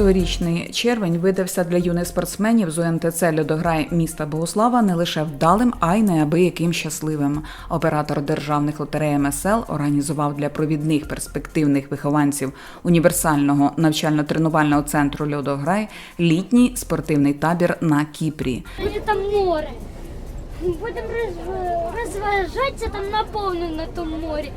Цьогорічний червень видався для юних спортсменів з УМТЦ Льодограй міста Богослава не лише вдалим, а й неабияким щасливим. Оператор державних лотерей МСЛ організував для провідних перспективних вихованців універсального навчально-тренувального центру Льодограй літній спортивний табір на Кіпрі. Там море. Будемо розважатися там наповну на тому морі.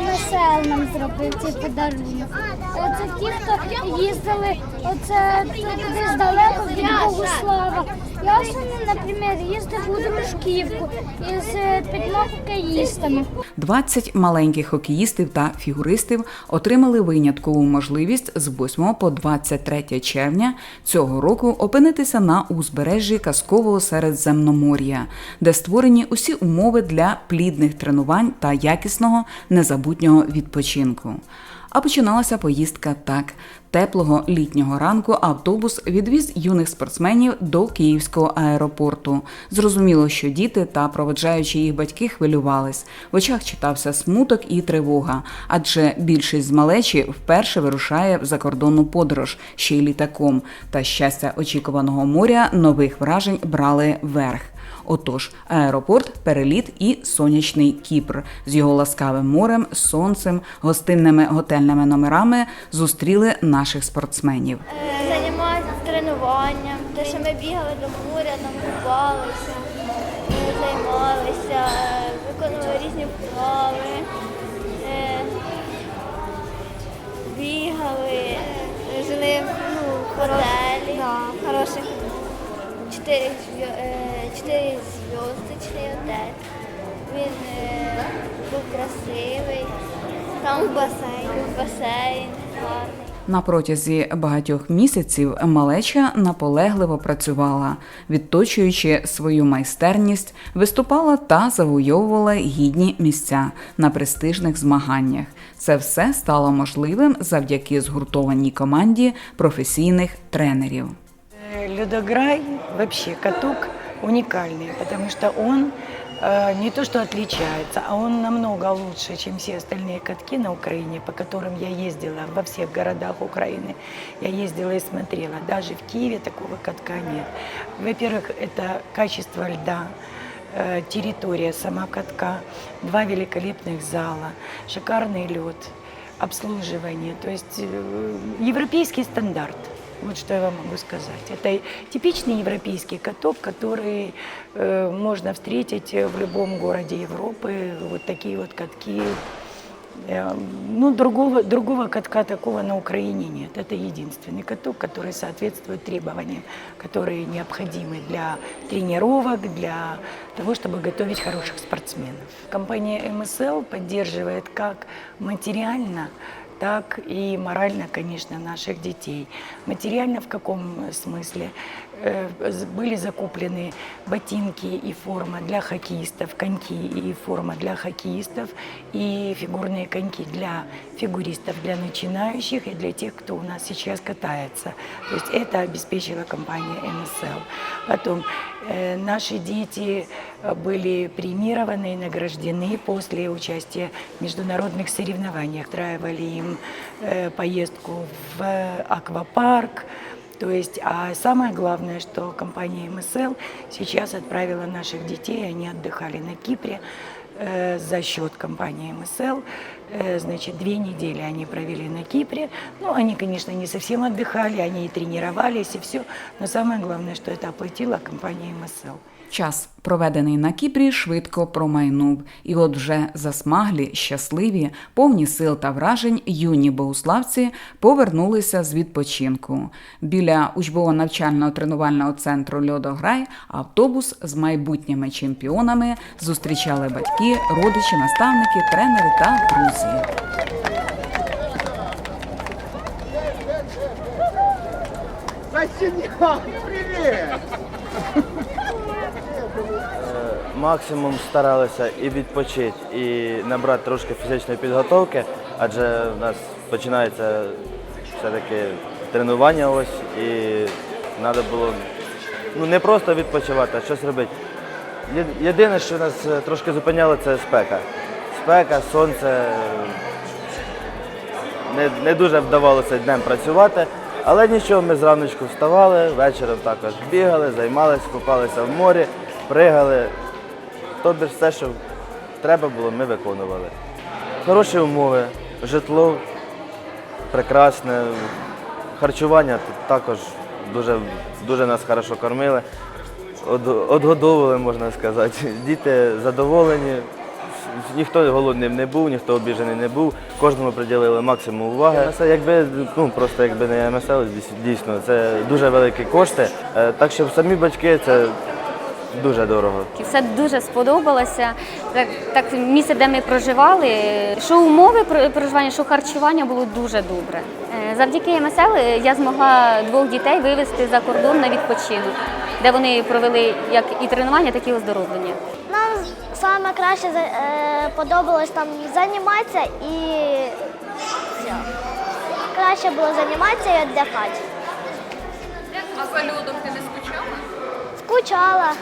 МСЛ нам зробив цей подарунок. Це ті, хто їздили оце туди далеко від Богослава. Я сьогодні, наприклад, їздив у Дружківку із е, п'ятьма хокеїстами. 20 маленьких хокеїстів та фігуристів отримали виняткову можливість з 8 по 23 червня цього року опинитися на узбережжі казкового Середземномор'я, де створені усі умови для плідних тренувань та якісного незабутнього відпочинку. А починалася поїздка так. Теплого літнього ранку автобус відвіз юних спортсменів до Київського аеропорту. Зрозуміло, що діти та проведжаючі їх батьки хвилювались. В очах читався смуток і тривога, адже більшість з малечі вперше вирушає в закордонну подорож ще й літаком. Та щастя очікуваного моря нових вражень брали верх. Отож, аеропорт, переліт і сонячний Кіпр. З його ласкавим морем, сонцем, гостинними готельними номерами зустріли наших спортсменів. Займатися тренуванням, те, що ми бігали до моря, там купалися, е, займалися, е, виконували різні вправи, е, бігали, жили ну, в готелі, хороших чотири, зв'я- е, чотири зв'язочний готель. Він е, був красивий, там басейн, басейн гарний. На протязі багатьох місяців малеча наполегливо працювала, відточуючи свою майстерність, виступала та завойовувала гідні місця на престижних змаганнях. Це все стало можливим завдяки згуртованій команді професійних тренерів. Ледограй вообще каток уникальный, потому что он э, не то что отличается, а он намного лучше, чем все остальные катки на Украине, по которым я ездила во всех городах Украины. Я ездила и смотрела. Даже в Киеве такого катка нет. Во-первых, это качество льда, э, территория сама катка, два великолепных зала, шикарный лед, обслуживание, то есть э, европейский стандарт. Вот что я вам могу сказать. Это типичный европейский каток, который э, можно встретить в любом городе Европы. Вот такие вот катки. Э, ну, другого, другого катка такого на Украине нет. Это единственный каток, который соответствует требованиям, которые необходимы для тренировок, для того, чтобы готовить хороших спортсменов. Компания МСЛ поддерживает как материально, так и морально, конечно, наших детей. Материально в каком смысле? Э, Были закуплены ботинки и форма для хоккеистов, коньки и форма для хоккеистов, и фигурные коньки для фигуристов, для начинающих и для тех, кто у нас сейчас катается. То есть это обеспечила компания МСЛ. Потом э, наши дети э, были премированы и награждены после участия в международных соревнованиях. Устраивали им поездку в аквапарк. То есть, а самое главное, что компания МСЛ сейчас отправила наших детей, они отдыхали на Кипре э, за счет компании МСЛ. Э, значит, две недели они провели на Кипре. Ну, они, конечно, не совсем отдыхали, они и тренировались, и все. Но самое главное, что это оплатила компания МСЛ. Час, проведений на Кіпрі, швидко промайнув, і от вже засмаглі, щасливі, повні сил та вражень, юні богославці повернулися з відпочинку. Біля учбово-навчального тренувального центру Льодограй автобус з майбутніми чемпіонами зустрічали батьки, родичі, наставники, тренери та друзі. Привет! Максимум старалися і відпочити, і набрати трошки фізичної підготовки, адже в нас починається все-таки тренування ось, і треба було ну, не просто відпочивати, а щось робити. Єдине, що нас е, трошки зупиняло, це спека. Спека, сонце. Не, не дуже вдавалося днем працювати, Але нічого, ми зраночку вставали, вечором також бігали, займалися, купалися в морі, пригали. Тобі ж все, що треба було, ми виконували. Хороші умови, житло прекрасне, харчування також дуже, дуже нас хорошо кормили, Од- одгодовували, можна сказати. Діти задоволені, ніхто голодним не був, ніхто обіжений не був, кожному приділили максимум уваги. Це якби, ну, просто якби не МСЛ, дійсно, це дуже великі кошти. Е, Так що самі батьки це дуже дорого. Все дуже сподобалося. Так, так місце, де ми проживали, що умови проживання, що харчування було дуже добре. Е, Завдяки МСЛ я змогла двох дітей вивезти за кордон на відпочинок, де вони провели як і тренування, так і оздоровлення. Нам саме краще е, подобалось там займатися і все. Краще було займатися і віддихати. А за ти не? скучала.